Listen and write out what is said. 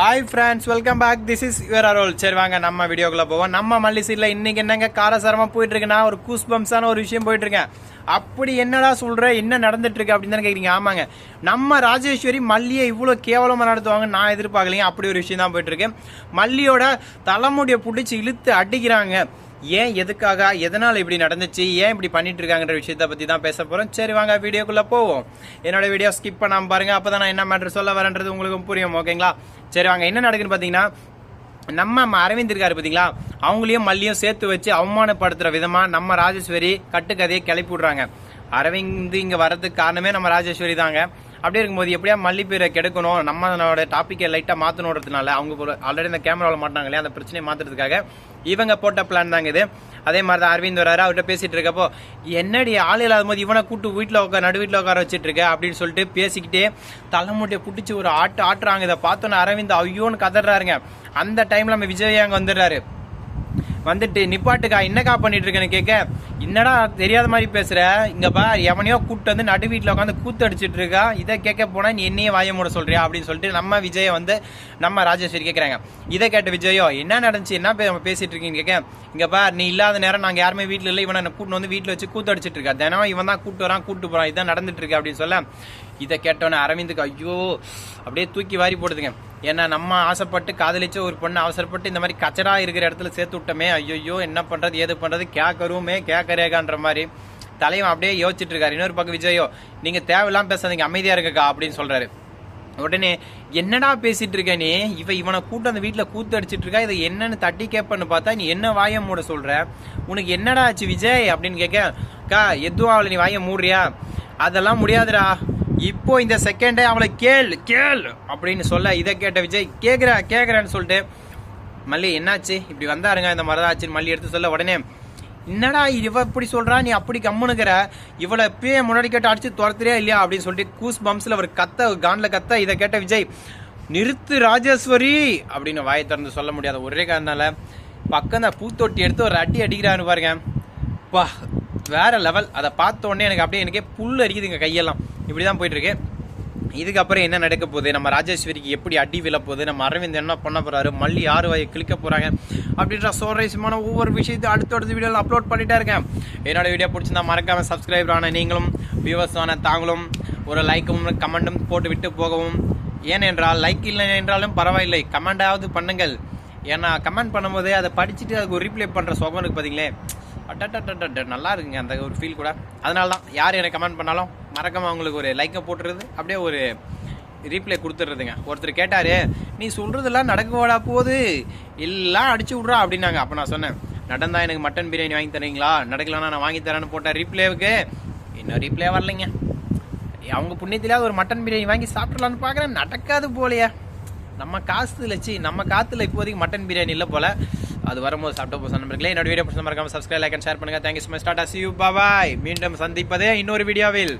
Hi friends welcome back this is your Arol சரி வாங்க நம்ம வீடியோக்குள்ள போவோம். நம்ம மல்லி சீரில் இன்னைக்கு என்னங்க காரசாரமா போயிட்டு இருக்குன்னா ஒரு கூஸ் பம்ப்ஸான ஒரு விஷயம் போயிட்டு இருக்கேன் அப்படி என்னடா சொல்ற? என்ன நடந்துட்டு இருக்கு அப்படின்னு தானே கேக்குறீங்க? ஆமாங்க. நம்ம ராஜேஸ்வரி மல்லியை இவ்வளோ கேவலமா நடத்துவாங்க நான் எதிர்பார்க்கலைங்க. அப்படி ஒரு விஷயம் தான் போயிட்டு இருக்கு மல்லியோட தலைமுடியை பிடிச்சி இழுத்து அடிக்கிறாங்க. ஏன் எதுக்காக எதனால் இப்படி நடந்துச்சு ஏன் இப்படி பண்ணிட்டு இருக்காங்கன்ற விஷயத்த பத்தி தான் பேச போறோம். சரி வாங்க வீடியோக்குள்ள போவோம். என்னோட வீடியோ ஸ்கிப் பண்ணாம பாருங்க அப்பதான் நான் என்ன மேட்ரு சொல்ல வரேன்றது உங்களுக்கு புரியும் ஓகேங்களா சரி வாங்க என்ன நடக்குன்னு பாத்தீங்கன்னா நம்ம அரவிந்த் இருக்காரு பாத்தீங்களா? அவங்களையும் மல்லியும் சேர்த்து வச்சு அவமானப்படுத்துற விதமா நம்ம ராஜேஸ்வரி கட்டுக்கதையை கிளப்பி விடுறாங்க. அரவிந்த் இங்க வர்றதுக்கு காரணமே நம்ம ராஜேஸ்வரி தாங்க. அப்படியே இருக்கும்போது எப்படியா மல்லி பேரை கெடுக்கணும்? நம்மளோட டாப்பிக்கை லைட்டாக மாற்றணுன்றதுனால அவங்க ஆல்ரெடி இந்த கேமராவில் மாட்டாங்க இல்லையா அந்த பிரச்சனையை மாற்றுறதுக்காக இவங்க போட்ட பிளான் தாங்க இது. அதே மாதிரி தான் அரவிந்த் வராரு அவர்கிட்ட பேசிகிட்டு இருக்கப்போ என்னடி ஆள் இல்லாத போது இவனை கூட்டு வீட்டில் உட்கார நடு வீட்டில் உட்கார வச்சுட்டு இருக்க? அப்படின்னு சொல்லிட்டு பேசிக்கிட்டே தலைமுடியை பிடிச்சி ஒரு ஆட்டு ஆட்டுறாங்க. இதை பார்த்தோன்னே அரவிந்த் ஐயோன்னு கதறாருங்க. அந்த டைமில் நம்ம விஜய் அங்கே வந்துடுறாரு? வந்துட்டு நிப்பாட்டுக்கா என்னக்கா பண்ணிட்டு இருக்கேன்னு கேட்க என்னடா தெரியாத மாதிரி பேசுற? இங்க பா எவனையோ கூட்டு வந்து நடு வீட்டுல உட்காந்து கூத்து அடிச்சிட்டு இருக்கா? இதை கேட்க போனா நீ என்னையே வாய மூட சொல்றியா? அப்படின்னு சொல்லிட்டு நம்ம விஜய வந்து நம்ம ராஜேஸ்வரி கேக்குறாங்க. இதை கேட்ட விஜயோ என்ன நடந்துச்சு? என்ன பேசிட்டு இருக்கீங்க கேட்க இங்க பா நீ இல்லாத நேரம் நாங்க யாருமே வீட்டுல இல்ல. இவனை கூட்டு வந்து வீட்டுல வச்சு கூத்து அடிச்சிட்டு இருக்கா. தினம் இவன் தான் கூட்டு வரான் கூட்டு போறான். இதான் நடந்துட்டு இருக்கு அப்படின்னு சொல்ல இதை கேட்டோன்னே அரவிந்துக்கு ஐயோ அப்படியே தூக்கி வாரி போடுதுங்க. ஏன்னா நம்ம ஆசைப்பட்டு காதலிச்ச ஒரு பொண்ணு அவசரப்பட்டு இந்த மாதிரி கச்சடா இருக்கிற இடத்துல சேர்த்து விட்டோமே. ஐயோ என்ன பண்றது? ஏது பண்றது? கேட்க சக்கரேகான்ற மாதிரி தலைவன் அப்படியே யோசிச்சுட்டு இருக்காரு இன்னொரு பக்கம் விஜயோ நீங்க தேவையில்லாம பேசாதீங்க அமைதியா இருக்கக்கா? அப்படின்னு சொல்றாரு. உடனே என்னடா பேசிட்டு இருக்க நீ? இவ இவனை கூட்டு அந்த வீட்டில் கூத்து அடிச்சிட்டு இருக்கா இதை என்னன்னு தட்டி கேப்பன்னு பார்த்தா நீ என்ன வாய மூட சொல்ற? உனக்கு என்னடா ஆச்சு விஜய்? அப்படின்னு கேட்க அக்கா எதுவும் அவளை நீ வாய மூடுறியா? அதெல்லாம் முடியாதுடா. இப்போ இந்த செகண்டே அவளை கேள் கேள் அப்படின்னு சொல்ல இதை கேட்ட விஜய் கேட்குறா கேட்குறான்னு சொல்லிட்டு மல்லி என்னாச்சு? இப்படி வந்தாருங்க இந்த மாதிரி தான் ஆச்சுன்னு மல்லி எடுத்து சொல்ல உடனே என்னடா இவ இப்படி சொல்றா? நீ அப்படி கம்முனுக்கிற? இவளை இப்பயே முன்னாடி கேட்டு அடிச்சு துரத்துறியா இல்லையா அப்படின்னு சொல்லிட்டு கூஸ் பம்ப்ஸில் ஒரு கத்த கான்ல கத்த இதை கேட்ட விஜய் நிறுத்து ராஜேஸ்வரி! அப்படின்னு வாயை திறந்து சொல்ல முடியாத ஒரே காரணால பக்கம் தான் பூத்தொட்டி எடுத்து ஒரு அடி அடிக்கிறான்னு பாருங்க. பா வேற லெவல் அதை பார்த்த உடனே எனக்கு அப்படியே எனக்கே புல் அரிக்குதுங்க கையெல்லாம். இப்படி தான் போயிட்டு இருக்கு. இதுக்கப்புறம் என்ன நடக்க போகுது? நம்ம ராஜேஸ்வரிக்கு எப்படி அடி விழப்போகுது போகுது? நம்ம அரவிந்த் என்ன பண்ண போகிறாரு மல்லி யாரு வாயை கிளிக்க போகிறாங்க அப்படின்ற சுவாரஸ்யமான ஒவ்வொரு விஷயத்தையும் அடுத்தடுத்த வீடியோவில் அப்லோட் பண்ணிட்டே இருக்கேன். என்னோட வீடியோ பிடிச்சிருந்தா மறக்காமல் சப்ஸ்கிரைப் ஆன நீங்களும் வியூவர்ஸ் ஆன தாங்களும் ஒரு லைக்கும் கமெண்டும் போட்டு விட்டு போகவும். ஏனென்றால் லைக் இல்லை என்றாலும் பரவாயில்லை. கமெண்டாவது பண்ணுங்கள். ஏன்னா கமெண்ட் பண்ணும்போது அதை படிச்சுட்டு அதுக்கு ஒரு ரீப்ளை பண்ணுற சுகம் இருக்குது பாத்தீங்களே. அட்டட்ட நல்லா இருக்குங்க அந்த ஒரு ஃபீல் கூட. அதனால தான் யார் எனக்கு கமெண்ட் பண்ணாலும் மறக்காமல் அவங்களுக்கு ஒரு லைக்கை போட்டுறது அப்படியே ஒரு ரீப்ளை கொடுத்துட்றதுங்க. ஒருத்தர் கேட்டார் நீ சொல்கிறதெல்லாம் நடக்கவாடா போகுது எல்லாம் அடிச்சு விட்றா அப்படின்னாங்க. அப்போ நான் சொன்னேன் நடந்தா எனக்கு மட்டன் பிரியாணி வாங்கி தரீங்களா? நடக்கலன்னா நான் வாங்கி தரேன்னு போட்டேன் ரீப்ளேவுக்கு இன்னும் ரீப்ளே வரலைங்க. அவங்க புண்ணியத்திலாவது ஒரு மட்டன் பிரியாணி வாங்கி சாப்பிடலான்னு பார்க்குறேன். நடக்காது போலையே. நம்ம காசு லட்சி நம்ம காத்துல இப்போதைக்கு மட்டன் பிரியாணி இல்லை போல. அது வரும்போது சாப்பிட்டு போக நண்பர்களே என்னோட வீடியோ பிடிச்ச மறக்காம சப்ஸ்கிரைப் லைக் அண்ட் ஷேர் பண்ணுங்க. Thank you so much tata see you bye மீண்டும் சந்திப்பதே இன்னொரு வீடியோவில்